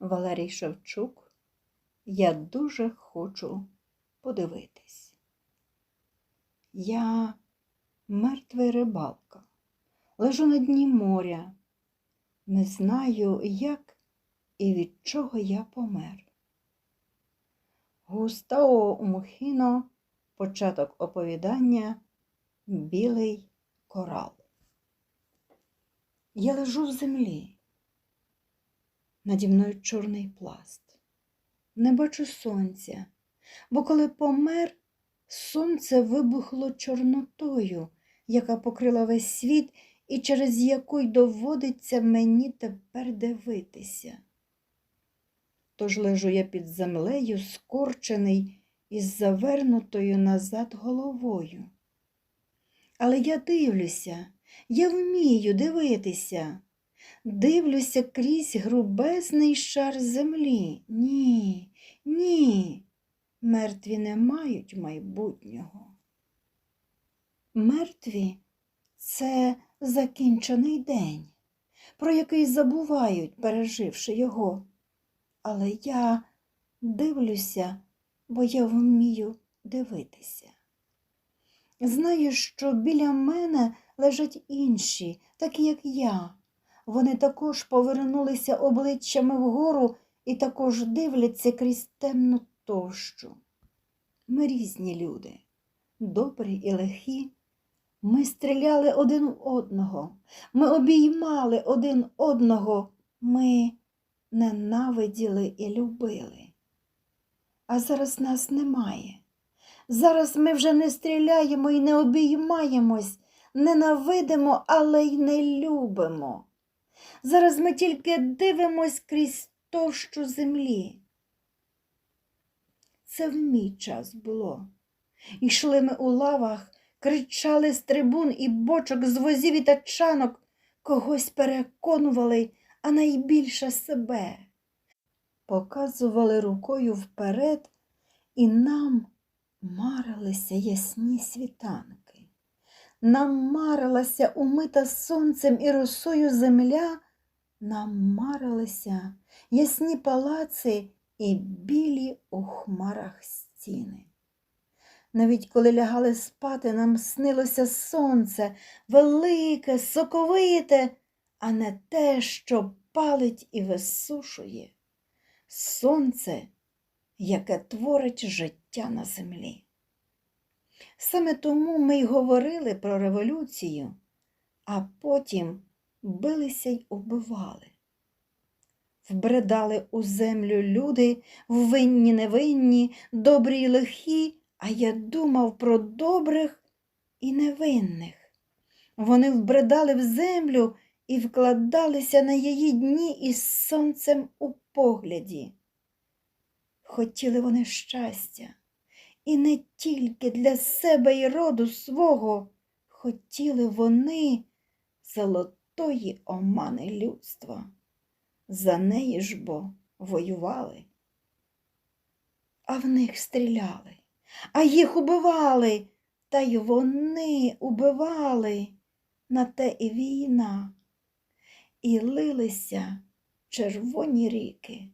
Валерій Шевчук. Я дуже хочу подивитись. Я мертвий рибалка, лежу на дні моря, не знаю, як і від чого я помер. Густаво Мухіно, початок оповідання Білий корал. Я лежу в землі. Наді мною чорний пласт. Не бачу сонця, бо коли помер, сонце вибухло чорнотою, яка покрила весь світ і через яку й доводиться мені тепер дивитися. Тож лежу я під землею, скорчений із завернутою назад головою. Але я дивлюся, я вмію дивитися. Дивлюся крізь грубезний шар землі. Ні, ні, мертві не мають майбутнього. Мертві це закінчений день, про який забувають, переживши його. Але я дивлюся, бо я вмію дивитися. Знаю, що біля мене лежать інші, такі як я. Вони також повернулися обличчями вгору і також дивляться крізь темну товщу. Ми різні люди, добрі і лихі. Ми стріляли один в одного, ми обіймали один одного, ми ненавиділи і любили. А зараз нас немає. Зараз ми вже не стріляємо і не обіймаємось, ненавидимо, але й не любимо. Зараз ми тільки дивимось крізь товщу землі. Це в мій час було. Йшли ми у лавах, кричали з трибун і бочок, з возів і тачанок, когось переконували, а найбільше себе. Показували рукою вперед, і нам марилися ясні світанки. Нам марилася умита сонцем і росою земля, нам марилися ясні палаци і білі у хмарах стіни. Навіть коли лягали спати, нам снилося сонце велике, соковите, а не те, що палить і висушує. Сонце, яке творить життя на землі. Саме тому ми й говорили про революцію, а потім билися й убивали. Вбредали у землю люди, винні невинні, добрі й лихі, а я думав про добрих і невинних. Вони вбредали в землю і вкладалися на її дні із сонцем у погляді. Хотіли вони щастя, і не тільки для себе й роду свого, хотіли вони золотої омани людства. За неї ж бо воювали. А в них стріляли, а їх убивали, та й вони убивали, на те і війна, і лилися червоні ріки,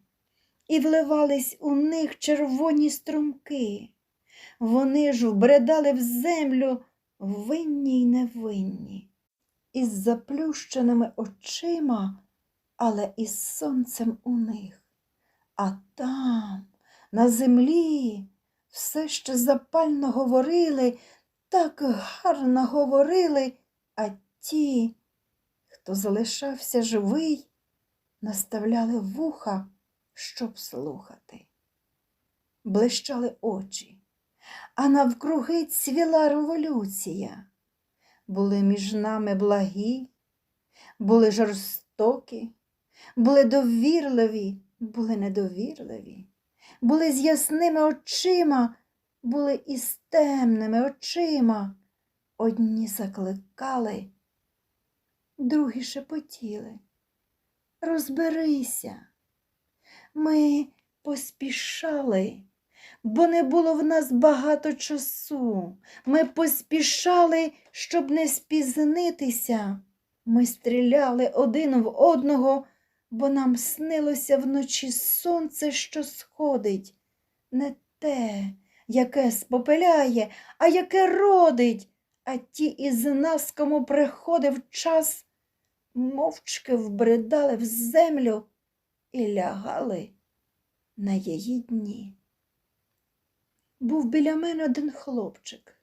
і вливались у них червоні струмки. Вони ж вбредали в землю винні й невинні, із заплющеними очима, але із сонцем у них. А там, на землі, все ще запально говорили, так гарно говорили, а ті, хто залишався живий, наставляли вуха, щоб слухати. Блищали очі а навкруги цвіла революція. Були між нами благі, були жорстокі, були довірливі, були недовірливі, були з ясними очима, були із темними очима. Одні закликали, другі шепотіли. Розберися. Ми поспішали бо не було в нас багато часу. Ми поспішали, щоб не спізнитися. Ми стріляли один в одного, бо нам снилося вночі сонце, що сходить, не те, яке спопеляє, а яке родить, а ті із нас, кому приходив час, мовчки вбридали в землю і лягали на її дні. Був біля мене один хлопчик.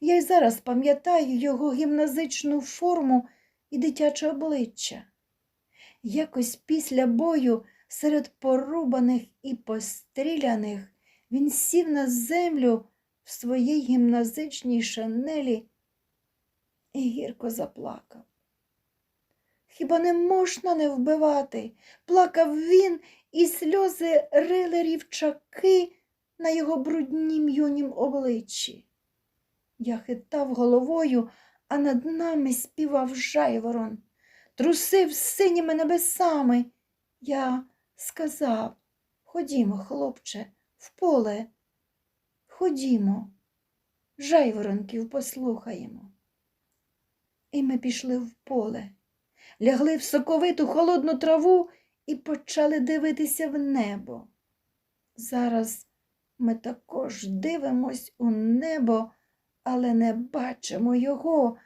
Я й зараз пам'ятаю його гімназичну форму і дитяче обличчя. Якось після бою серед порубаних і постріляних він сів на землю в своїй гімназичній шанелі і гірко заплакав. Хіба не можна не вбивати? Плакав він, і сльози рили рівчаки на його бруднім юнім обличчі. Я хитав головою, а над нами співав жайворон, трусив синіми небесами. Я сказав Ходімо, хлопче, в поле. Ходімо, жайворонків послухаємо. І ми пішли в поле, лягли в соковиту холодну траву і почали дивитися в небо. Зараз ми також дивимось у небо, але не бачимо його,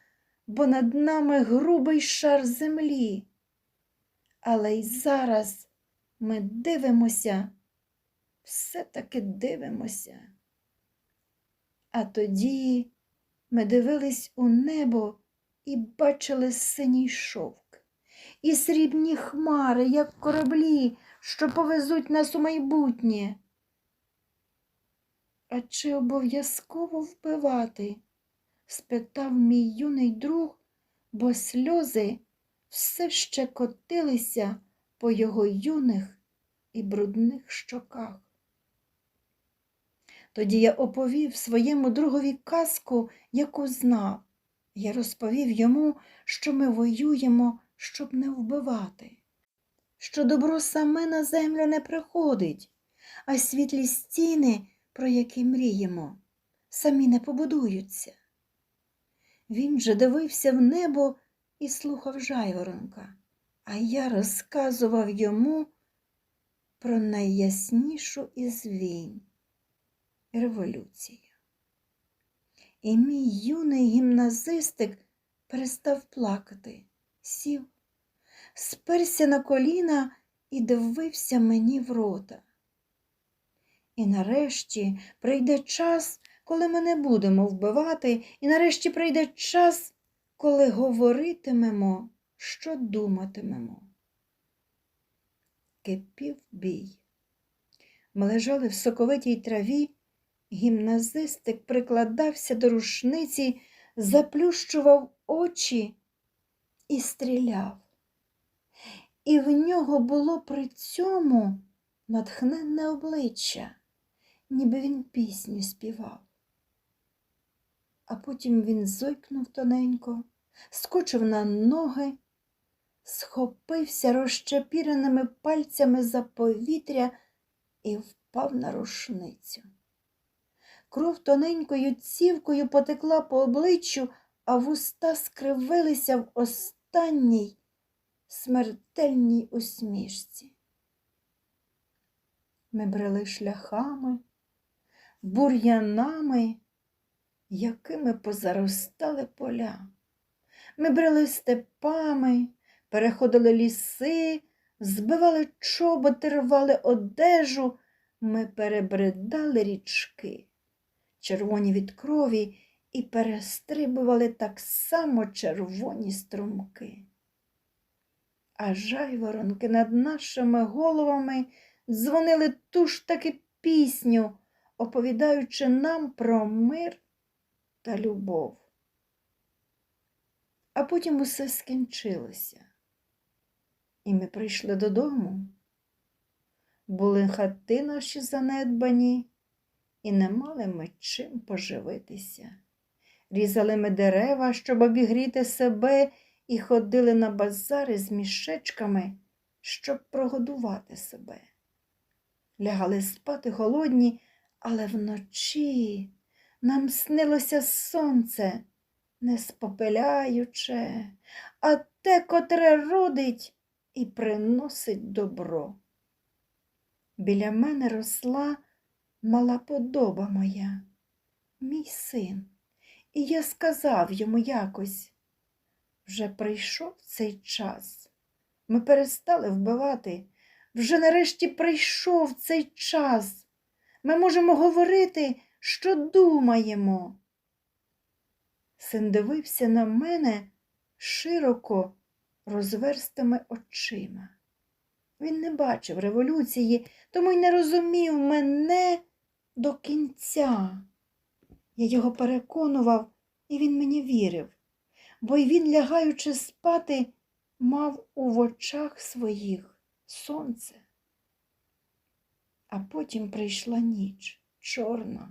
бо над нами грубий шар землі. Але й зараз ми дивимося, все-таки дивимося. А тоді ми дивились у небо і бачили синій шовк, і срібні хмари, як кораблі, що повезуть нас у майбутнє. А чи обов'язково вбивати? спитав мій юний друг, бо сльози все ще котилися по його юних і брудних щоках. Тоді я оповів своєму другові казку, яку знав. Я розповів йому, що ми воюємо, щоб не вбивати, що добро саме на землю не приходить, а світлі стіни, про які мріємо, самі не побудуються. Він же дивився в небо і слухав жайворонка, а я розказував йому про найяснішу із війн революцію. І мій юний гімназистик перестав плакати, сів, сперся на коліна і дивився мені в рота. І нарешті прийде час, коли ми не будемо вбивати, і нарешті прийде час, коли говоритимемо, що думатимемо. Кипів бій. Ми лежали в соковитій траві, гімназистик прикладався до рушниці, заплющував очі і стріляв. І в нього було при цьому натхненне обличчя, ніби він пісню співав. А потім він зойкнув тоненько, скочив на ноги, схопився розчепіреними пальцями за повітря і впав на рушницю. Кров тоненькою цівкою потекла по обличчю, а вуста скривилися в останній смертельній усмішці. Ми брели шляхами, бур'янами, якими позаростали поля. Ми брели степами, переходили ліси, збивали чоботи, рвали одежу, ми перебридали річки, червоні від крові, і перестрибували так само червоні струмки. А жайворонки над нашими головами дзвонили ту ж таки пісню, оповідаючи нам про мир та любов. А потім усе скінчилося, і ми прийшли додому. Були хати наші занедбані, і не мали ми чим поживитися. Різали ми дерева, щоб обігріти себе, і ходили на базари з мішечками, щоб прогодувати себе. Лягали спати голодні, але вночі нам снилося сонце, не спопеляюче, а те, котре родить і приносить добро. Біля мене росла мала подоба моя, мій син, і я сказав йому якось вже прийшов цей час. Ми перестали вбивати. Вже нарешті прийшов цей час. Ми можемо говорити, що думаємо. Син дивився на мене широко розверстими очима. Він не бачив революції, тому й не розумів мене до кінця. Я його переконував, і він мені вірив, бо й він, лягаючи спати, мав у очах своїх сонце. А потім прийшла ніч, чорна,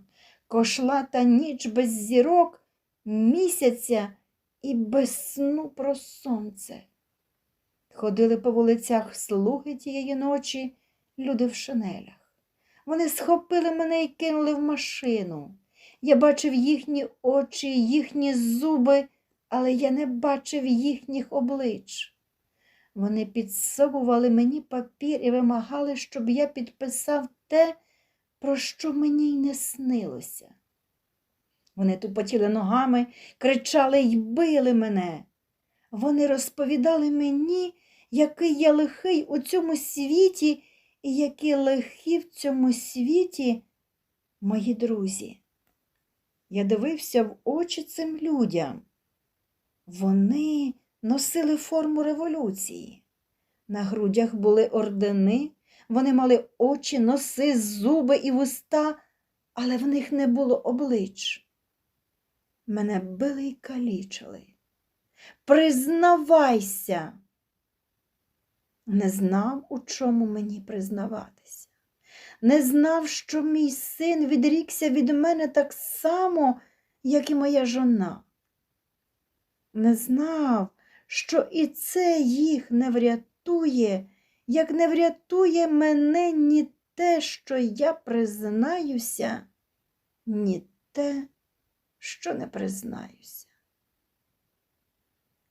кошлата ніч без зірок, місяця і без сну про сонце. Ходили по вулицях слуги тієї ночі, люди в шинелях. Вони схопили мене і кинули в машину. Я бачив їхні очі, їхні зуби, але я не бачив їхніх облич. Вони підсовували мені папір і вимагали, щоб я підписав те, про що мені й не снилося. Вони тупотіли ногами, кричали й били мене. Вони розповідали мені, який я лихий у цьому світі і які лихі в цьому світі мої друзі. Я дивився в очі цим людям. Вони носили форму революції. На грудях були ордени, вони мали очі, носи, зуби і вуста, але в них не було облич. Мене били й калічили. Признавайся. Не знав, у чому мені признаватися. Не знав, що мій син відрікся від мене так само, як і моя жона. Не знав, що і це їх не врятує, як не врятує мене ні те, що я признаюся, ні те, що не признаюся.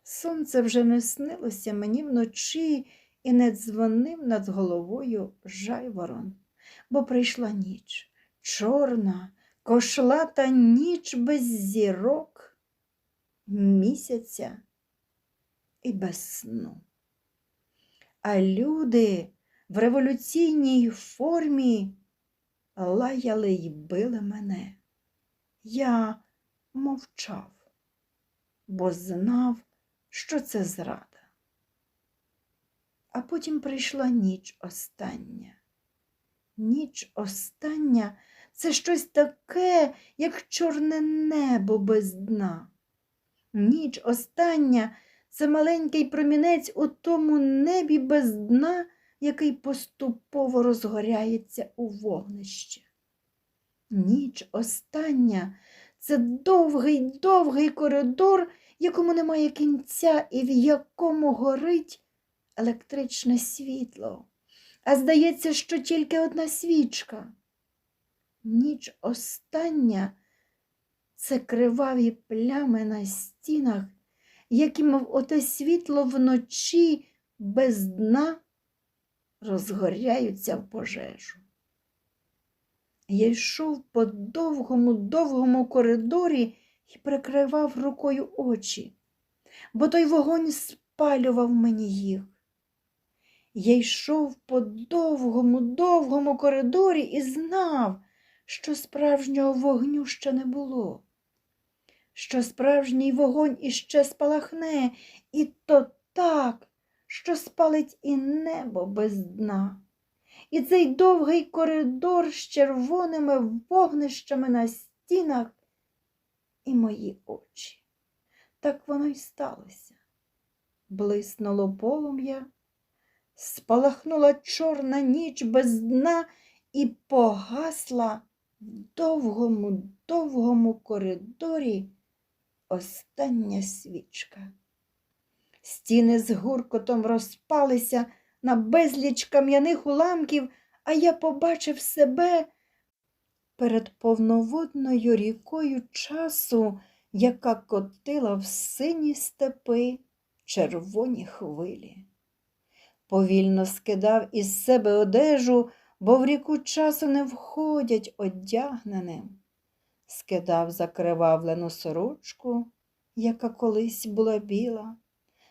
Сонце вже не снилося мені вночі і не дзвонив над головою жайворон, бо прийшла ніч, чорна, кошлата ніч без зірок, місяця і без сну. А люди в революційній формі лаяли й били мене. Я мовчав, бо знав, що це зрада. А потім прийшла ніч остання. Ніч остання це щось таке, як чорне небо без дна. Ніч остання це маленький промінець у тому небі без дна, який поступово розгоряється у вогнище. Ніч остання це довгий, довгий коридор, якому немає кінця і в якому горить електричне світло, а здається, що тільки одна свічка. Ніч остання це криваві плями на стінах, які, мов оте світло вночі без дна розгоряються в пожежу. Я йшов по довгому, довгому коридорі і прикривав рукою очі, бо той вогонь спалював мені їх. Я йшов по довгому, довгому коридорі і знав, що справжнього вогню ще не було, що справжній вогонь іще спалахне, і то так, що спалить і небо без дна. І цей довгий коридор з червоними вогнищами на стінах і мої очі. Так воно й сталося. Блиснуло полум'я, спалахнула чорна ніч без дна і погасла в довгому, довгому коридорі остання свічка. Стіни з гуркотом розпалися на безліч кам'яних уламків, а я побачив себе перед повноводною рікою часу, яка котила в сині степи червоні хвилі. Повільно скидав із себе одежу, бо в ріку часу не входять одягненим. Скидав закривавлену сорочку, яка колись була біла,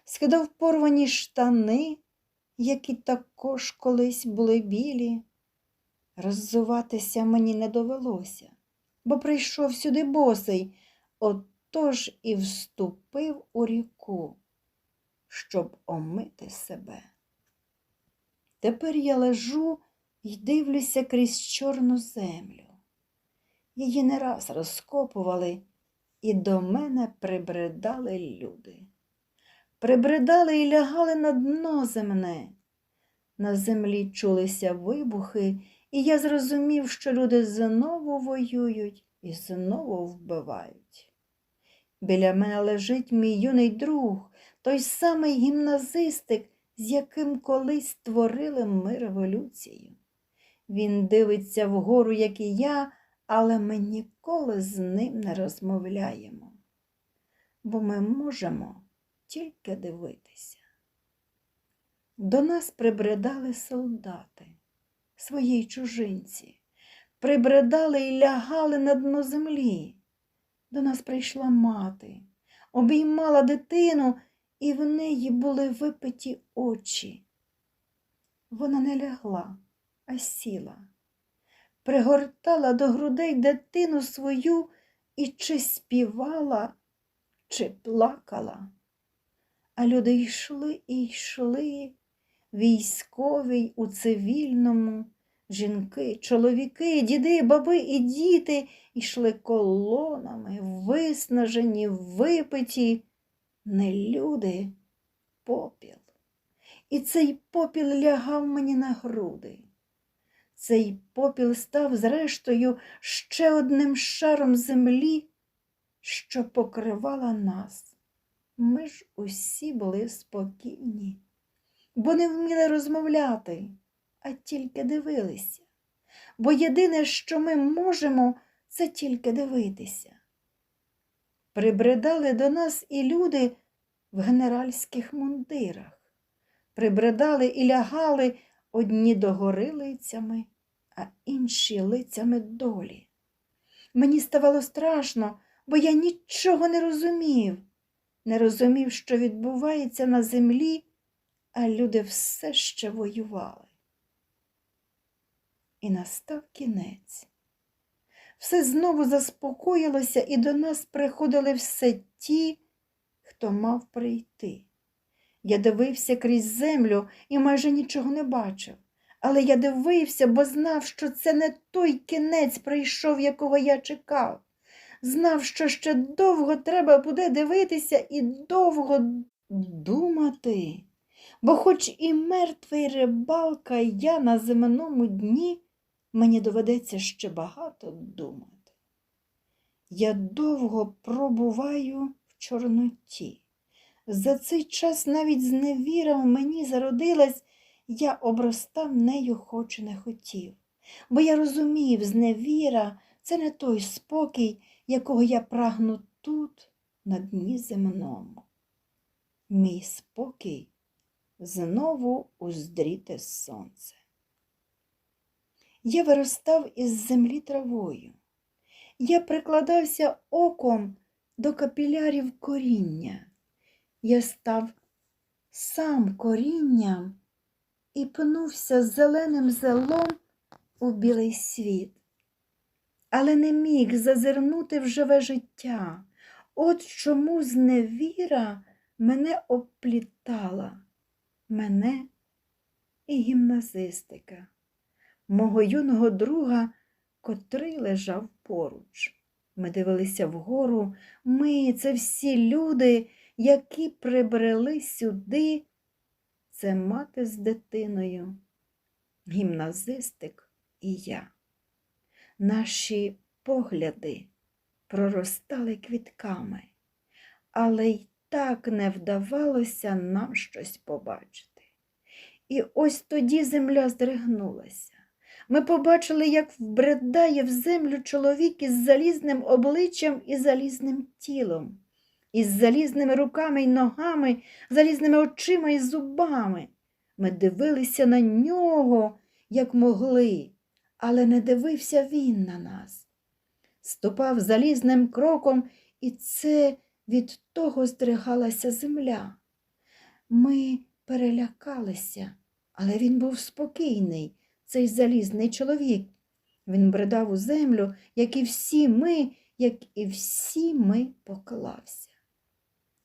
скидав порвані штани, які також колись були білі. Роззуватися мені не довелося, бо прийшов сюди босий, отож і вступив у ріку, щоб омити себе. Тепер я лежу і дивлюся крізь чорну землю. Її не раз розкопували, і до мене прибридали люди. Прибридали і лягали на дно земне. На землі чулися вибухи, і я зрозумів, що люди знову воюють і знову вбивають. Біля мене лежить мій юний друг, той самий гімназистик, з яким колись створили ми революцію. Він дивиться вгору, як і я, але ми ніколи з ним не розмовляємо, бо ми можемо тільки дивитися. До нас прибридали солдати, свої чужинці, прибридали і лягали на дно землі. До нас прийшла мати, обіймала дитину, і в неї були випиті очі. Вона не лягла, а сіла, пригортала до грудей дитину свою і чи співала, чи плакала. А люди йшли і йшли, військові у цивільному, жінки, чоловіки, діди, баби і діти йшли колонами, виснажені, випиті, не люди, попіл. І цей попіл лягав мені на груди. Цей попіл став, зрештою, ще одним шаром землі, що покривала нас. Ми ж усі були спокійні, бо не вміли розмовляти, а тільки дивилися. Бо єдине, що ми можемо, це тільки дивитися. Прибридали до нас і люди в генеральських мундирах, прибридали і лягали одні догори лицями, а інші лицями долі. Мені ставало страшно, бо я нічого не розумів не розумів, що відбувається на землі, а люди все ще воювали. І настав кінець. Все знову заспокоїлося, і до нас приходили все ті, хто мав прийти. Я дивився крізь землю і майже нічого не бачив. Але я дивився, бо знав, що це не той кінець прийшов, якого я чекав знав, що ще довго треба буде дивитися і довго думати, бо хоч і мертвий рибалка я на земному дні, мені доведеться ще багато думати. Я довго пробуваю в Чорноті. За цей час навіть зневіра в мені зародилась, я обростав нею, хоч не хотів. Бо я розумів, зневіра це не той спокій, якого я прагну тут, на дні земному. Мій спокій знову уздріте сонце. Я виростав із землі травою. Я прикладався оком до капілярів коріння. Я став сам корінням і пнувся зеленим зелом у білий світ але не міг зазирнути в живе життя. От чому зневіра мене оплітала, мене і гімназистика, мого юного друга, котрий лежав поруч. Ми дивилися вгору, ми це всі люди, які прибрели сюди. Це мати з дитиною, гімназистик і я. Наші погляди проростали квітками, але й так не вдавалося нам щось побачити. І ось тоді земля здригнулася. Ми побачили, як вбредає в землю чоловік із залізним обличчям і залізним тілом, із залізними руками й ногами, залізними очима і зубами. Ми дивилися на нього, як могли, але не дивився він на нас. Ступав залізним кроком, і це від того здригалася земля. Ми перелякалися, але він був спокійний, цей залізний чоловік. Він бредав у землю, як і всі ми, як і всі ми поклався.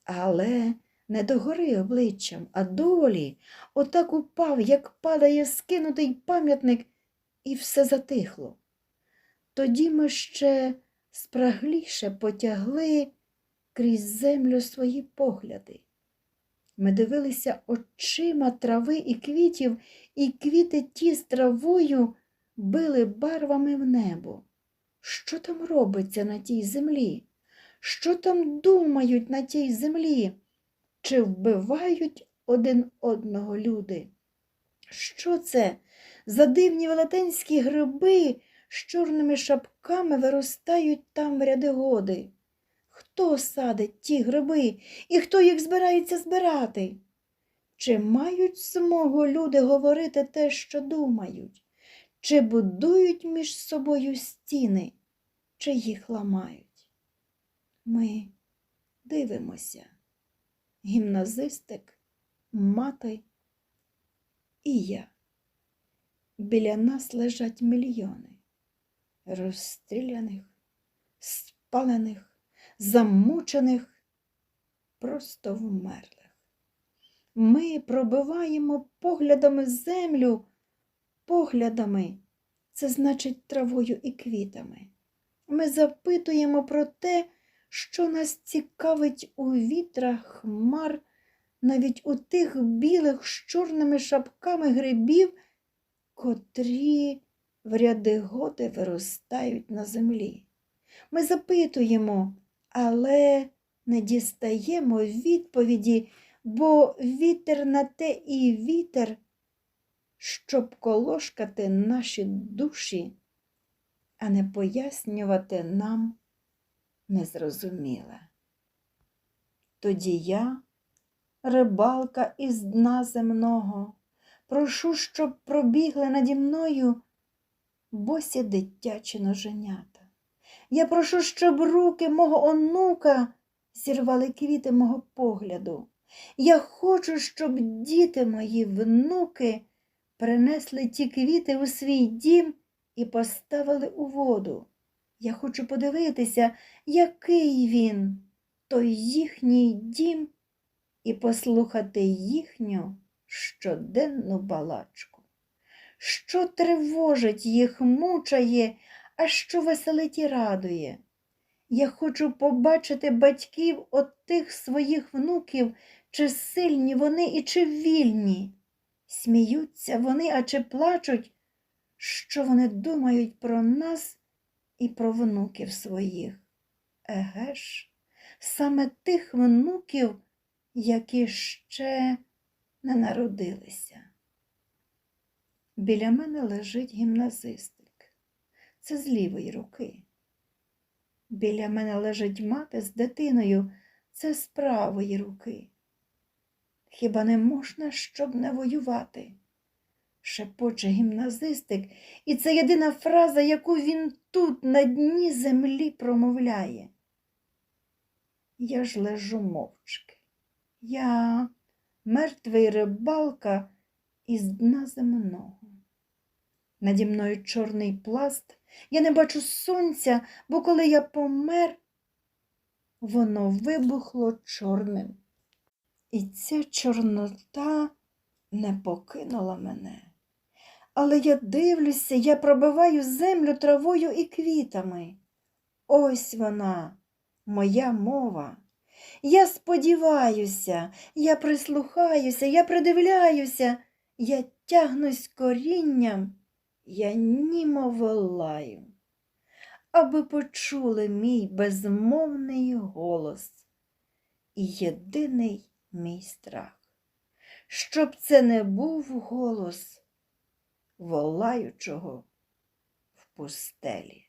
Але не догори обличчям, а долі, отак упав, як падає скинутий пам'ятник, і все затихло. Тоді ми ще спрагліше потягли крізь землю свої погляди. Ми дивилися очима трави і квітів, і квіти ті з травою били барвами в небо. Що там робиться на тій землі? Що там думають на тій землі? Чи вбивають один одного люди? Що це за дивні велетенські гриби з чорними шапками виростають там в ряди годи? Хто садить ті гриби і хто їх збирається збирати? Чи мають змогу люди говорити те, що думають? Чи будують між собою стіни, чи їх ламають? Ми дивимося. Гімназистик, мати і я. Біля нас лежать мільйони розстріляних, спалених, замучених, просто вмерлих. Ми пробиваємо поглядами землю, поглядами, це значить травою і квітами. Ми запитуємо про те, що нас цікавить у вітрах хмар, навіть у тих білих з чорними шапками грибів, котрі в ряди годи виростають на землі. Ми запитуємо, але не дістаємо відповіді, бо вітер на те і вітер, щоб колошкати наші душі, а не пояснювати нам незрозуміле. Тоді я, рибалка із дна земного, прошу, щоб пробігли наді мною босі дитячі ноженята. Я прошу, щоб руки мого онука зірвали квіти мого погляду. Я хочу, щоб діти мої внуки принесли ті квіти у свій дім і поставили у воду. Я хочу подивитися, який він, той їхній дім, і послухати їхню щоденну балачку. Що тривожить їх, мучає, а що веселить і радує. Я хочу побачити батьків от тих своїх внуків, чи сильні вони і чи вільні. Сміються вони, а чи плачуть, що вони думають про нас і про внуків своїх. Еге ж, саме тих внуків, які ще не народилися. Біля мене лежить гімназистик. Це з лівої руки. Біля мене лежить мати з дитиною, це з правої руки. Хіба не можна, щоб не воювати? Шепоче гімназистик, і це єдина фраза, яку він тут, на дні землі, промовляє. Я ж лежу мовчки. Я мертвий рибалка із дна земного. Наді мною чорний пласт, я не бачу сонця, бо коли я помер, воно вибухло чорним. І ця чорнота не покинула мене. Але я дивлюся, я пробиваю землю травою і квітами. Ось вона, моя мова. Я сподіваюся, я прислухаюся, я придивляюся, я тягнусь корінням, я німо волаю, аби почули мій безмовний голос і єдиний мій страх. Щоб це не був голос волаючого в пустелі.